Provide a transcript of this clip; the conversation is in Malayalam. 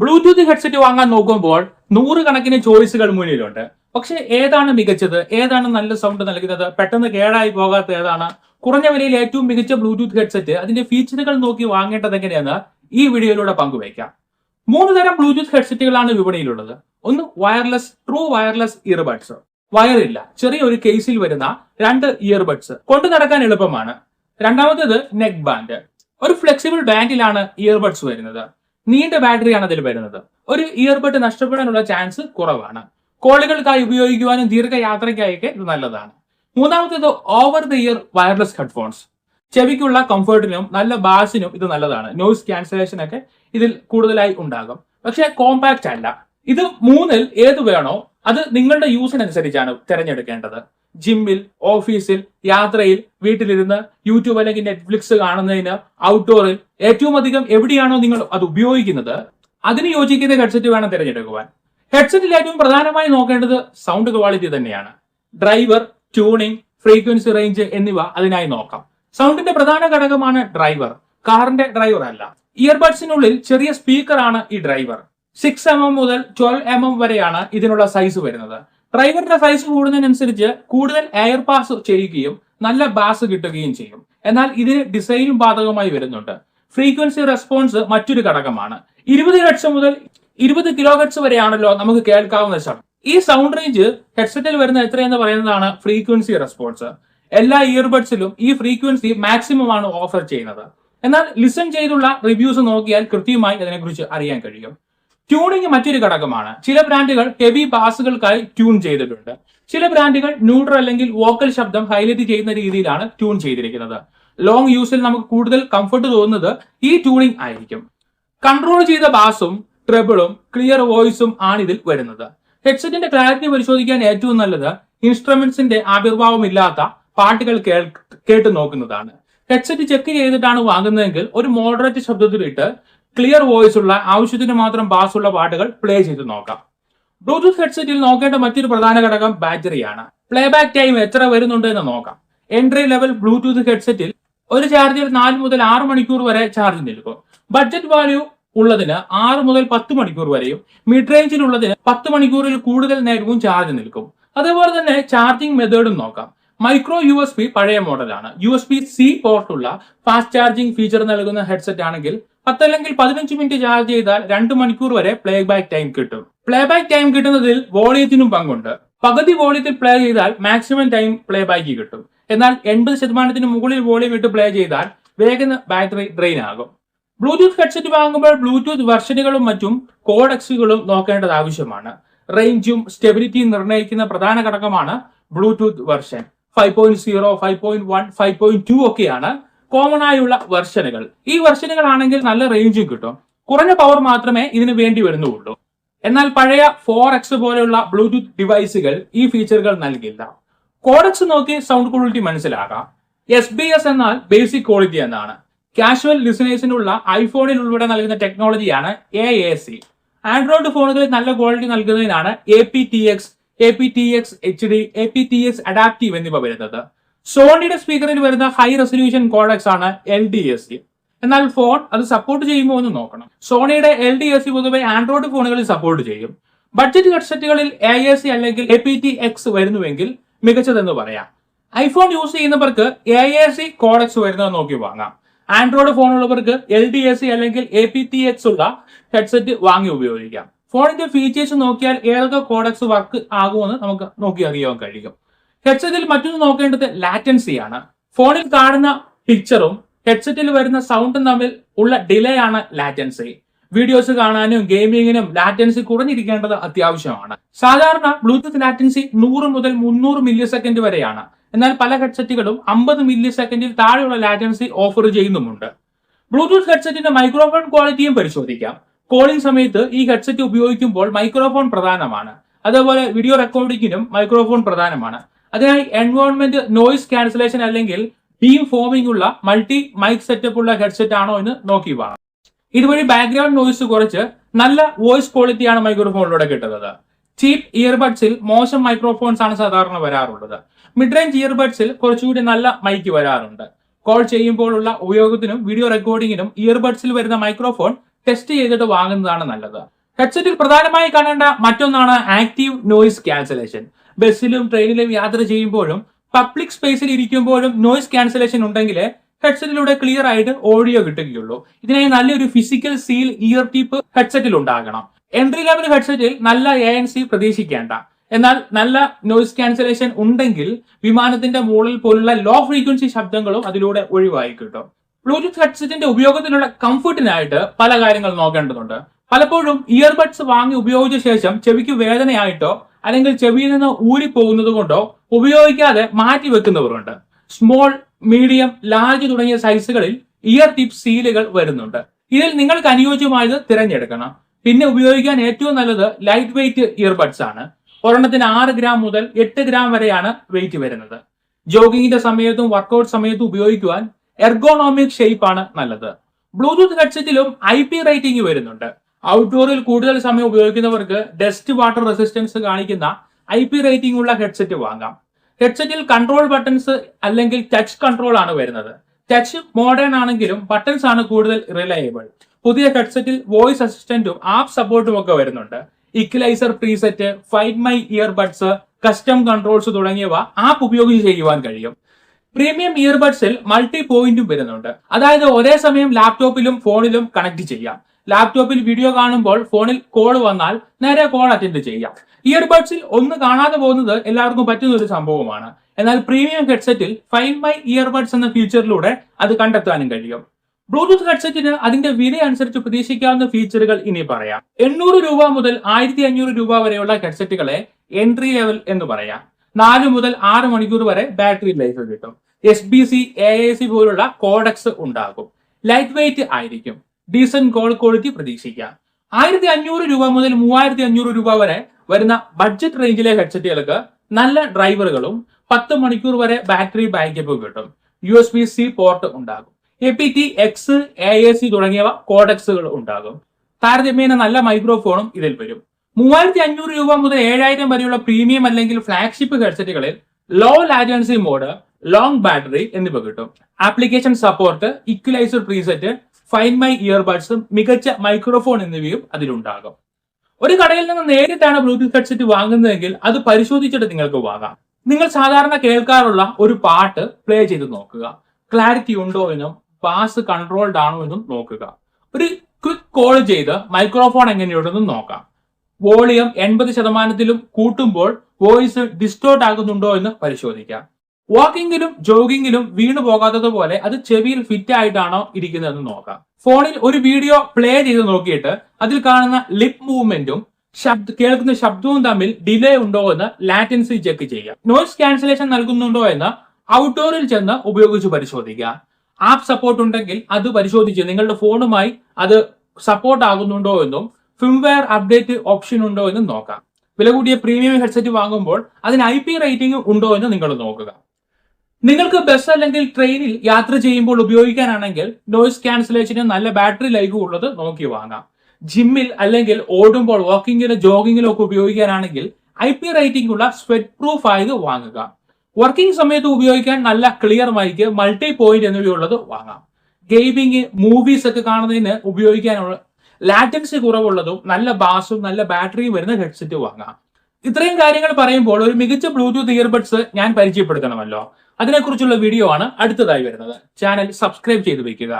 ബ്ലൂടൂത്ത് ഹെഡ്സെറ്റ് വാങ്ങാൻ നോക്കുമ്പോൾ നൂറുകണക്കിന് ചോയ്സുകൾ മുന്നിലുണ്ട്. പക്ഷെ ഏതാണ് മികച്ചത്? ഏതാണ് നല്ല സൗണ്ട് നൽകുന്നത്? പെട്ടെന്ന് കേടായി പോകാത്ത ഏതാണ്? കുറഞ്ഞ വിലയിൽ ഏറ്റവും മികച്ച ബ്ലൂടൂത്ത് ഹെഡ്സെറ്റ് അതിന്റെ ഫീച്ചറുകൾ നോക്കി വാങ്ങേണ്ടത് എങ്ങനെയെന്ന് ഈ വീഡിയോയിലൂടെ പങ്കുവയ്ക്കാം. മൂന്ന് തരം ബ്ലൂടൂത്ത് ഹെഡ്സെറ്റുകളാണ് വിപണിയിലുള്ളത്. ഒന്ന് വയർലെസ് ട്രൂ വയർലെസ് ഇയർബഡ്സ് വയറില്ല ചെറിയ ഒരു കേസിൽ വരുന്ന രണ്ട് ഇയർബഡ്സ് കൊണ്ടു നടക്കാൻ എളുപ്പമാണ്. രണ്ടാമത്തേത് നെക്ക് ബാൻഡ് ഒരു ഫ്ലെക്സിബിൾ ബാൻഡിലാണ് ഇയർബഡ്സ് വരുന്നത്. നീണ്ട ബാറ്ററിയാണ് അതിൽ വരുന്നത്. ഒരു ഇയർബഡ് നഷ്ടപ്പെടാനുള്ള ചാൻസ് കുറവാണ്. കോളുകൾക്കായി ഉപയോഗിക്കുവാനും ദീർഘയാത്രയ്ക്കായൊക്കെ ഇത് നല്ലതാണ്. മൂന്നാമത്തേത് over the ear wireless headphones ചെവിക്കുള്ള കംഫർട്ടിനും നല്ല ബാസിനും ഇത് നല്ലതാണ്. നോയ്സ് ക്യാൻസലേഷൻ ഒക്കെ ഇതിൽ കൂടുതലായി ഉണ്ടാകും. പക്ഷേ കോമ്പാക്റ്റ് അല്ല. ഇത് മൂന്നിൽ ഏത് വേണോ അത് നിങ്ങളുടെ യൂസിനനുസരിച്ചാണ് തിരഞ്ഞെടുക്കേണ്ടത്. ജിമ്മിൽ ഓഫീസിൽ യാത്രയിൽ വീട്ടിലിരുന്ന് യൂട്യൂബ് അല്ലെങ്കിൽ നെറ്റ്ഫ്ലിക്സ് കാണുന്നതിന് ഔട്ട്ഡോറിൽ ഏറ്റവും അധികം എവിടെയാണോ നിങ്ങൾ അത് ഉപയോഗിക്കുന്നത്? അതിന് യോജിക്കുന്ന ഹെഡ്സെറ്റ് വേണം തിരഞ്ഞെടുക്കുവാൻ. ഹെഡ്സെറ്റിൽ ഏറ്റവും പ്രധാനമായി നോക്കേണ്ടത് സൗണ്ട് ക്വാളിറ്റി തന്നെയാണ്. ഡ്രൈവർ ട്യൂണിംഗ് ഫ്രീക്വൻസി റേഞ്ച് എന്നിവ അതിനായി നോക്കാം. സൗണ്ടിന്റെ പ്രധാന ഘടകമാണ് ഡ്രൈവർ കാറിന്റെ ഡ്രൈവർ അല്ല. ഇയർബഡ്സിനുള്ളിൽ ചെറിയ സ്പീക്കർ ആണ് ഈ ഡ്രൈവർ സിക്സ് എം എം മുതൽ ട്വൽവ് എം എം വരെയാണ് ഇതിനുള്ള സൈസ് വരുന്നത്. ഡ്രൈവറിന്റെ സൈസ് കൂടുന്നതിനനുസരിച്ച് കൂടുതൽ എയർ പാസ് ചെയ്യുകയും നല്ല ബാസ് കിട്ടുകയും ചെയ്യും. എന്നാൽ ഇതിന് ഡിസൈനും ബാധകമായി വരുന്നുണ്ട്. ഫ്രീക്വൻസി റെസ്പോൺസ് മറ്റൊരു ഘടകമാണ്. ഇരുപത് ഹെഡ്സ് മുതൽ ഇരുപത് കിലോ ഹെഡ്സ് വരെയാണല്ലോ നമുക്ക് കേൾക്കാവുന്ന ശബ്ദം. ഈ സൗണ്ട് റേഞ്ച് ഹെഡ്സെറ്റിൽ വരുന്ന എത്രയെന്ന് പറയുന്നതാണ് ഫ്രീക്വൻസി റെസ്പോൺസ് എല്ലാ ഇയർബഡ്സിലും ഈ ഫ്രീക്വൻസി മാക്സിമം ആണ് ഓഫർ ചെയ്യുന്നത്. എന്നാൽ ലിസൺ ചെയ്തുള്ള റിവ്യൂസ് നോക്കിയാൽ കൃത്യമായി അതിനെക്കുറിച്ച് അറിയാൻ കഴിയും. ട്യൂണിംഗ് മറ്റൊരു ഘടകമാണ്. ചില ബ്രാൻഡുകൾ ഹെവി ബാസുകൾക്കായി ട്യൂൺ ചെയ്തിട്ടുണ്ട്. ചില ബ്രാൻഡുകൾ ന്യൂട്രൽ അല്ലെങ്കിൽ വോക്കൽ ശബ്ദം ഹൈലൈറ്റ് ചെയ്യുന്ന രീതിയിലാണ് ട്യൂൺ ചെയ്തിരിക്കുന്നത്. ലോങ് യൂസിൽ നമുക്ക് കൂടുതൽ കംഫർട്ട് തോന്നുന്നത് ഈ ട്യൂണിംഗ് ആയിരിക്കും. കൺട്രോൾ ചെയ്ത ബാസും ട്രിബിളും ക്ലിയർ വോയിസും ആണ് ഇതിൽ വരുന്നത്. ഹെഡ്സെറ്റിന്റെ ക്ലാരിറ്റി പരിശോധിക്കാൻ ഏറ്റവും നല്ലത് ഇൻസ്ട്രുമെന്റ്സിന്റെ ആവിർഭാവം ഇല്ലാത്ത പാട്ടുകൾ കേൾ കേട്ട് നോക്കുന്നതാണ്. ഹെഡ്സെറ്റ് ചെക്ക് ചെയ്തിട്ടാണ് വാങ്ങുന്നതെങ്കിൽ ഒരു മോഡറേറ്റ് ശബ്ദത്തിലിട്ട് ക്ലിയർ വോയിസ് ഉള്ള ആവശ്യത്തിന് മാത്രം ബാസ് ഉള്ള പാട്ടുകൾ പ്ലേ ചെയ്ത് നോക്കാം. ബ്ലൂടൂത്ത് ഹെഡ്സെറ്റിൽ നോക്കേണ്ട മറ്റൊരു പ്രധാന ഘടകം ബാറ്ററിയാണ് പ്ലേബാക്ക് ടൈം എത്ര വരുന്നുണ്ട് എന്ന് നോക്കാം. എൻട്രി ലെവൽ ബ്ലൂടൂത്ത് ഹെഡ്സെറ്റിൽ ഒരു ചാർജിൽ നാല് മുതൽ ആറ് മണിക്കൂർ വരെ ചാർജ് നിൽക്കും. ബഡ്ജറ്റ് വാല്യൂ ഉള്ളതിന് ആറ് മുതൽ പത്ത് മണിക്കൂർ വരെയും മിഡ് റേഞ്ചിലുള്ളതിന് പത്ത് മണിക്കൂറിൽ കൂടുതൽ നേരവും ചാർജ് നിൽക്കും. അതേപോലെ തന്നെ ചാർജിംഗ് മെത്തേഡും നോക്കാം. മൈക്രോ യു എസ് പി പഴയ മോഡലാണ്. യു എസ് പി സി പോർട്ടുള്ള ഫാസ്റ്റ് ചാർജിംഗ് ഫീച്ചർ നൽകുന്ന ഹെഡ്സെറ്റ് ആണെങ്കിൽ പത്തല്ലെങ്കിൽ പതിനഞ്ച് മിനിറ്റ് ചാർജ് ചെയ്താൽ രണ്ട് മണിക്കൂർ വരെ പ്ലേ ബാക്ക് ടൈം കിട്ടും. പ്ലേ ബാക്ക് ടൈം കിട്ടുന്നതിൽ വോളിയത്തിനും പങ്കുണ്ട്. പകുതി വോളിയത്തിൽ പ്ലേ ചെയ്താൽ മാക്സിമം ടൈം പ്ലേ ബാക്ക് കിട്ടും. എന്നാൽ എൺപത് ശതമാനത്തിന് മുകളിൽ വോളിയം ഇട്ട് പ്ലേ ചെയ്താൽ വേഗം ബാറ്ററി ഡ്രെയിൻ ആകും. ബ്ലൂടൂത്ത് ഹെഡ്സെറ്റ് വാങ്ങുമ്പോൾ ബ്ലൂടൂത്ത് വെർഷനുകളും മറ്റും കോഡക്സുകളും നോക്കേണ്ടത് ആവശ്യമാണ്. റേഞ്ചും സ്റ്റെബിലിറ്റിയും നിർണയിക്കുന്ന പ്രധാന ഘടകമാണ് Bluetooth version five point zero five point one five point two ഒക്കെയാണ് കോമൺ ആയുള്ള വെർഷനുകൾ ഈ വെർഷനുകളാണെങ്കിൽ നല്ല റേഞ്ചും കിട്ടും. കുറഞ്ഞ പവർ മാത്രമേ ഇതിന് വേണ്ടി വരുന്നുള്ളൂ. എന്നാൽ പഴയ ഫോർ എക്സ് പോലെയുള്ള ബ്ലൂടൂത്ത് ഡിവൈസുകൾ ഈ ഫീച്ചറുകൾ നൽകില്ല. കോഡക്സ് നോക്കി സൗണ്ട് ക്വാളിറ്റി മനസ്സിലാക്കാം. എസ് ബി എസ് എന്നാൽ ബേസിക് ക്വാളിറ്റി എന്നാണ്. കാഷ്വൽ ലിസണേഴ്സിനുള്ള ഐഫോണിൽ ഉൾപ്പെടെ നൽകുന്ന ടെക്നോളജിയാണ് എ എ സി ആൻഡ്രോയിഡ് ഫോണുകളിൽ നല്ല ക്വാളിറ്റി നൽകുന്നതിനാണ് A P T X A P T X H D A P T X adaptive എന്നിവ വരുന്നത്. സോണിയുടെ സ്പീക്കറിൽ വരുന്ന ഹൈ റെസൊല്യൂഷൻ കോഡക്സ് ആണ് എൽ ഡി എസ് സി എന്നാൽ ഫോൺ അത് സപ്പോർട്ട് ചെയ്യുമോ എന്ന് നോക്കണം. സോണിയുടെ എൽ ഡി എസ് സി പൊതുവെ ആൻഡ്രോയിഡ് ഫോണുകളിൽ സപ്പോർട്ട് ചെയ്യും. ബഡ്ജറ്റ് ഹെഡ്സെറ്റുകളിൽ എ എസ് സി അല്ലെങ്കിൽ എ പി ടി എക്സ് വരുന്നുവെങ്കിൽ മികച്ചതെന്ന് പറയാം. ഐഫോൺ യൂസ് ചെയ്യുന്നവർക്ക് എ എ സി കോഡക്സ് വരുന്നത് നോക്കി വാങ്ങാം. ആൻഡ്രോയിഡ് ഫോണുള്ളവർക്ക് എൽ ഡി എസ് സി അല്ലെങ്കിൽ എ പി ടി എക്സ് ഉള്ള ഹെഡ്സെറ്റ് വാങ്ങി ഉപയോഗിക്കാം. ഫോണിന്റെ ഫീച്ചേഴ്സ് നോക്കിയാൽ ഏതൊക്കെ കോഡക്സ് വർക്ക് ആകുമെന്ന് നമുക്ക് നോക്കി അറിയാൻ കഴിയും. ഹെഡ്സെറ്റിൽ മറ്റൊന്ന് നോക്കേണ്ടത് ലാറ്റൻസി ആണ്. ഫോണിൽ കാണുന്ന പിക്ചറും ഹെഡ്സെറ്റിൽ വരുന്ന സൗണ്ടും തമ്മിൽ ഉള്ള ഡിലേ ആണ് ലാറ്റൻസി വീഡിയോസ് കാണാനും ഗെയിമിങ്ങിനും ലാറ്റൻസി കുറഞ്ഞിരിക്കേണ്ടത് അത്യാവശ്യമാണ്. സാധാരണ ബ്ലൂടൂത്ത് ലാറ്റൻസി നൂറ് മുതൽ മുന്നൂറ് മില്ലി സെക്കൻഡ് വരെയാണ്. എന്നാൽ പല ഹെഡ്സെറ്റുകളും അമ്പത് മില്ലി സെക്കൻഡിൽ താഴെയുള്ള ലാറ്റൻസി ഓഫർ ചെയ്യുന്നുമുണ്ട്. ബ്ലൂടൂത്ത് ഹെഡ്സെറ്റിന്റെ മൈക്രോഫോൺ ക്വാളിറ്റിയും പരിശോധിക്കാം. കോളിംഗ് സമയത്ത് ഈ ഹെഡ്സെറ്റ് ഉപയോഗിക്കുമ്പോൾ മൈക്രോഫോൺ പ്രധാനമാണ്. അതേപോലെ വീഡിയോ റെക്കോർഡിങ്ങിനും മൈക്രോഫോൺ പ്രധാനമാണ്. അതിനായി എൻവയോൺമെന്റ് നോയിസ് ക്യാൻസലേഷൻ അല്ലെങ്കിൽ ബീം ഫോമിംഗ് ഉള്ള മൾട്ടി മൈക്ക് സെറ്റപ്പ് ഉള്ള ഹെഡ്സെറ്റ് ആണോ എന്ന് നോക്കി വാങ്ങാം ഇതുവഴി ബാക്ക്ഗ്രൗണ്ട് നോയിസ് കുറച്ച് നല്ല വോയിസ് ക്വാളിറ്റിയാണ് മൈക്രോഫോണിലൂടെ കിട്ടുന്നത്. ചീപ്പ് ഇയർബഡ്സിൽ മോശം മൈക്രോഫോൺസ് ആണ് സാധാരണ വരാറുള്ളത്. മിഡ് റേഞ്ച് ഇയർബഡ്സിൽ കുറച്ചുകൂടി നല്ല മൈക്ക് വരാറുണ്ട്. കോൾ ചെയ്യുമ്പോഴുള്ള ഉപയോഗത്തിനും വീഡിയോ റെക്കോർഡിങ്ങിനും ഇയർബഡ്സിൽ വരുന്ന മൈക്രോഫോൺ ടെസ്റ്റ് ചെയ്തിട്ട് വാങ്ങുന്നതാണ് നല്ലത്. ഹെഡ്സെറ്റിൽ പ്രധാനമായി കാണേണ്ട മറ്റൊന്നാണ് ആക്റ്റീവ് നോയിസ് ക്യാൻസലേഷൻ ബസ്സിലും ട്രെയിനിലും യാത്ര ചെയ്യുമ്പോഴും പബ്ലിക് സ്പേസിൽ ഇരിക്കുമ്പോഴും നോയിസ് ക്യാൻസലേഷൻ ഉണ്ടെങ്കിൽ ഹെഡ്സെറ്റിലൂടെ ക്ലിയർ ആയിട്ട് ഓഡിയോ കിട്ടുകയുള്ളൂ. ഇതിനായി നല്ലൊരു ഫിസിക്കൽ സീൽ ഇയർ ടീപ്പ് ഹെഡ്സെറ്റിൽ ഉണ്ടാകണം. എൻട്രി ലെവൽ ഹെഡ്സെറ്റിൽ നല്ല എ എൻ സി പ്രതീക്ഷിക്കേണ്ട. എന്നാൽ നല്ല നോയിസ് ക്യാൻസലേഷൻ ഉണ്ടെങ്കിൽ വിമാനത്തിന്റെ മുകളിൽ പോലുള്ള ലോ ഫ്രീക്വൻസി ശബ്ദങ്ങളും അതിലൂടെ ഒഴിവായി കിട്ടും. ബ്ലൂടൂത്ത് ഹെഡ്സെറ്റിന്റെ ഉപയോഗത്തിനുള്ള കംഫർട്ടിനായിട്ട് പല കാര്യങ്ങൾ നോക്കേണ്ടതുണ്ട്. പലപ്പോഴും ഇയർബഡ്സ് വാങ്ങി ഉപയോഗിച്ച ശേഷം ചെവിക്ക് വേദനയായിട്ടോ അല്ലെങ്കിൽ ചെവിയിൽ നിന്ന് ഊരിപ്പോകുന്നത് കൊണ്ടോ ഉപയോഗിക്കാതെ മാറ്റി വെക്കുന്നവരുണ്ട്. സ്മോൾ മീഡിയം ലാർജ് തുടങ്ങിയ സൈസുകളിൽ ഇയർ ടിപ്പ് സീലുകൾ വരുന്നുണ്ട്. ഇതിൽ നിങ്ങൾക്ക് അനുയോജ്യമായത് തിരഞ്ഞെടുക്കണം. പിന്നെ ഉപയോഗിക്കാൻ ഏറ്റവും നല്ലത് ലൈറ്റ് വെയിറ്റ് ഇയർബഡ്സ് ആണ്. ഒരെണ്ണത്തിന് ആറ് ഗ്രാം മുതൽ എട്ട് ഗ്രാം വരെയാണ് വെയിറ്റ് വരുന്നത്. ജോഗിങ്ങിന്റെ സമയത്തും വർക്കൗട്ട് സമയത്തും ഉപയോഗിക്കുവാൻ എർഗോണോമിക് ഷേപ്പ് ആണ് നല്ലത്. ബ്ലൂടൂത്ത് ഹെഡ്സെറ്റിലും ഐ പി റേറ്റിംഗ് വരുന്നുണ്ട്. ഔട്ട്ഡോറിൽ കൂടുതൽ സമയം ഉപയോഗിക്കുന്നവർക്ക് ഡസ്റ്റ് വാട്ടർ റെസിസ്റ്റൻസ് കാണിക്കുന്ന ഐ പി റേറ്റിംഗ് ഉള്ള ഹെഡ്സെറ്റ് വാങ്ങാം. ഹെഡ്സെറ്റിൽ കൺട്രോൾ ബട്ടൺസ് അല്ലെങ്കിൽ ടച്ച് കൺട്രോൾ ആണ് വരുന്നത്. ടച്ച് മോഡേൺ ആണെങ്കിലും ബട്ടൺസ് ആണ് കൂടുതൽ റിലയബിൾ പുതിയ ഹെഡ്സെറ്റിൽ വോയിസ് അസിസ്റ്റന്റും ആപ്പ് സപ്പോർട്ടും ഒക്കെ വരുന്നുണ്ട്. Equalizer preset find my earbuds custom controls തുടങ്ങിയവ ആപ്പ് ഉപയോഗിച്ച് ചെയ്യുവാൻ കഴിയും. പ്രീമിയം ഇയർബഡ്സിൽ മൾട്ടി പോയിന്റും വരുന്നുണ്ട്. അതായത് ഒരേ സമയം ലാപ്ടോപ്പിലും ഫോണിലും കണക്ട് ചെയ്യാം. ലാപ്ടോപ്പിൽ വീഡിയോ കാണുമ്പോൾ ഫോണിൽ കോൾ വന്നാൽ നേരെ കോൾ അറ്റൻഡ് ചെയ്യാം. ഇയർബഡ്സിൽ ഒന്ന് കാണാതെ പോകുന്നത് എല്ലാവർക്കും പറ്റുന്ന ഒരു സംഭവമാണ്. എന്നാൽ പ്രീമിയം ഹെഡ്സെറ്റിൽ ഫൈൻഡ് മൈ ഇയർബഡ്സ് എന്ന ഫീച്ചറിലൂടെ അത് കണ്ടെത്താനും കഴിയും. ബ്ലൂടൂത്ത് ഹെഡ്സെറ്റിന് അതിന്റെ വില അനുസരിച്ച് പ്രതീക്ഷിക്കാവുന്ന ഫീച്ചറുകൾ ഇനി പറയാം. എണ്ണൂറ് രൂപ മുതൽ ആയിരത്തി അഞ്ഞൂറ് രൂപ വരെയുള്ള ഹെഡ്സെറ്റുകളെ എൻട്രി ലെവൽ എന്ന് പറയാം. നാല് മുതൽ ആറ് മണിക്കൂർ വരെ ബാറ്ററി ലൈഫ് കിട്ടും. S B C A A C പോലുള്ള കോഡക്സ് ഉണ്ടാകും. ലൈറ്റ് വെയിറ്റ് ആയിരിക്കും. ഡീസന്റ് കോൾ ക്വാളിറ്റി പ്രതീക്ഷിക്കാം. ആയിരത്തി അഞ്ഞൂറ് രൂപ മുതൽ മൂവായിരത്തി അഞ്ഞൂറ് രൂപ വരെ വരുന്ന ബഡ്ജറ്റ് റേഞ്ചിലെ ഹെഡ്സെറ്റുകൾക്ക് നല്ല ഡ്രൈവറുകളും പത്ത് മണിക്കൂർ വരെ ബാറ്ററി ബാക്കപ്പ് കിട്ടും. U S B C port ഉണ്ടാകും. A P T X A A C തുടങ്ങിയവ കോഡക്സുകൾ ഉണ്ടാകും. താരതമ്യേന നല്ല മൈക്രോഫോണും ഇതിൽ വരും. മൂവായിരത്തി അഞ്ഞൂറ് രൂപ മുതൽ ഏഴായിരം വരെയുള്ള പ്രീമിയം അല്ലെങ്കിൽ flagship ഹെഡ്സെറ്റുകളിൽ low latency mode long battery എന്നിവ കിട്ടും. Application support equalizer preset find my earbuds മികച്ച മൈക്രോഫോൺ എന്നിവയും അതിലുണ്ടാകും. ഒരു കടയിൽ നിന്ന് നേരിട്ടാണ് ബ്ലൂടൂത്ത് ഹെഡ്സെറ്റ് വാങ്ങുന്നതെങ്കിൽ അത് പരിശോധിച്ചിട്ട് നിങ്ങൾക്ക് വാങ്ങാം. നിങ്ങൾ സാധാരണ കേൾക്കാറുള്ള ഒരു പാട്ട് പ്ലേ ചെയ്ത് നോക്കുക. ക്ലാരിറ്റി ഉണ്ടോ എന്നും പാസ് കൺട്രോൾഡ് ആണോ എന്നും നോക്കുക. ഒരു ക്വിക്ക് കോൾ ചെയ്ത് മൈക്രോഫോൺ എങ്ങനെയുണ്ടെന്നും നോക്കാം. വോളിയം എൺപത് ശതമാനത്തിലും കൂട്ടുമ്പോൾ വോയിസ് ഡിസ്റ്റോർട്ട് ആകുന്നുണ്ടോ എന്ന് പരിശോധിക്കാം. വാക്കിങ്ങിലും ജോഗിങ്ങിലും വീണു പോകാത്തതുപോലെ അത് ചെവിയിൽ ഫിറ്റ് ആയിട്ടാണോ ഇരിക്കുന്നതെന്ന് നോക്കാം. ഫോണിൽ ഒരു വീഡിയോ പ്ലേ ചെയ്ത് നോക്കിയിട്ട് അതിൽ കാണുന്ന ലിപ് മൂവ്മെന്റും ശബ്ദ കേൾക്കുന്ന ശബ്ദവും തമ്മിൽ ഡിലേ ഉണ്ടോ എന്ന് ലാറ്റൻസി ചെക്ക് ചെയ്യാം. നോയ്സ് ക്യാൻസലേഷൻ നൽകുന്നുണ്ടോ എന്ന് ഔട്ട്ഡോറിൽ ചെന്ന് ഉപയോഗിച്ച് പരിശോധിക്കുക ആപ്പ് സപ്പോർട്ട് ഉണ്ടെങ്കിൽ അത് പരിശോധിച്ച് നിങ്ങളുടെ ഫോണുമായി അത് സപ്പോർട്ട് ആകുന്നുണ്ടോ എന്നും ഫിംവെയർ അപ്ഡേറ്റ് ഓപ്ഷൻ ഉണ്ടോ എന്ന് നോക്കാം. വില കൂടിയ പ്രീമിയം ഹെഡ്സെറ്റ് വാങ്ങുമ്പോൾ അതിന് ഐ പി റേറ്റിംഗ് ഉണ്ടോ എന്ന് നിങ്ങൾ നോക്കുക. നിങ്ങൾക്ക് ബസ് അല്ലെങ്കിൽ ട്രെയിനിൽ യാത്ര ചെയ്യുമ്പോൾ ഉപയോഗിക്കാനാണെങ്കിൽ നോയിസ് ക്യാൻസലേഷന് നല്ല ബാറ്ററി ലൈഫ് ഉള്ളത് നോക്കി വാങ്ങാം. ജിമ്മിൽ അല്ലെങ്കിൽ ഓടുമ്പോൾ വാക്കിങ്ങിലോ ജോഗിങ്ങിലോ ഒക്കെ ഉപയോഗിക്കാനാണെങ്കിൽ ഐ പി റേറ്റിംഗ് ഉള്ള സ്വെറ്റ് പ്രൂഫ് ആയത് വാങ്ങുക. വർക്കിംഗ് സമയത്ത് ഉപയോഗിക്കാൻ നല്ല ക്ലിയർ മൈക്ക് മൾട്ടി പോയിന്റ് എന്നിവയുള്ളത് വാങ്ങാം. ഗെയിമിങ് മൂവീസ് ഒക്കെ കാണുന്നതിന് ഉപയോഗിക്കാനുള്ള ലാറ്റൻസി കുറവുള്ളതും നല്ല ബാസും നല്ല ബാറ്ററിയും വരുന്ന ഹെഡ്സെറ്റ് വാങ്ങാം. ഇത്രയും കാര്യങ്ങൾ പറയുമ്പോൾ ഒരു മികച്ച ബ്ലൂടൂത്ത് ഇയർബഡ്സ് ഞാൻ പരിചയപ്പെടുത്തണമല്ലോ. അതിനെക്കുറിച്ചുള്ള വീഡിയോ ആണ് അടുത്തതായി വരുന്നത്. ചാനൽ സബ്സ്ക്രൈബ് ചെയ്ത് വെക്കുക.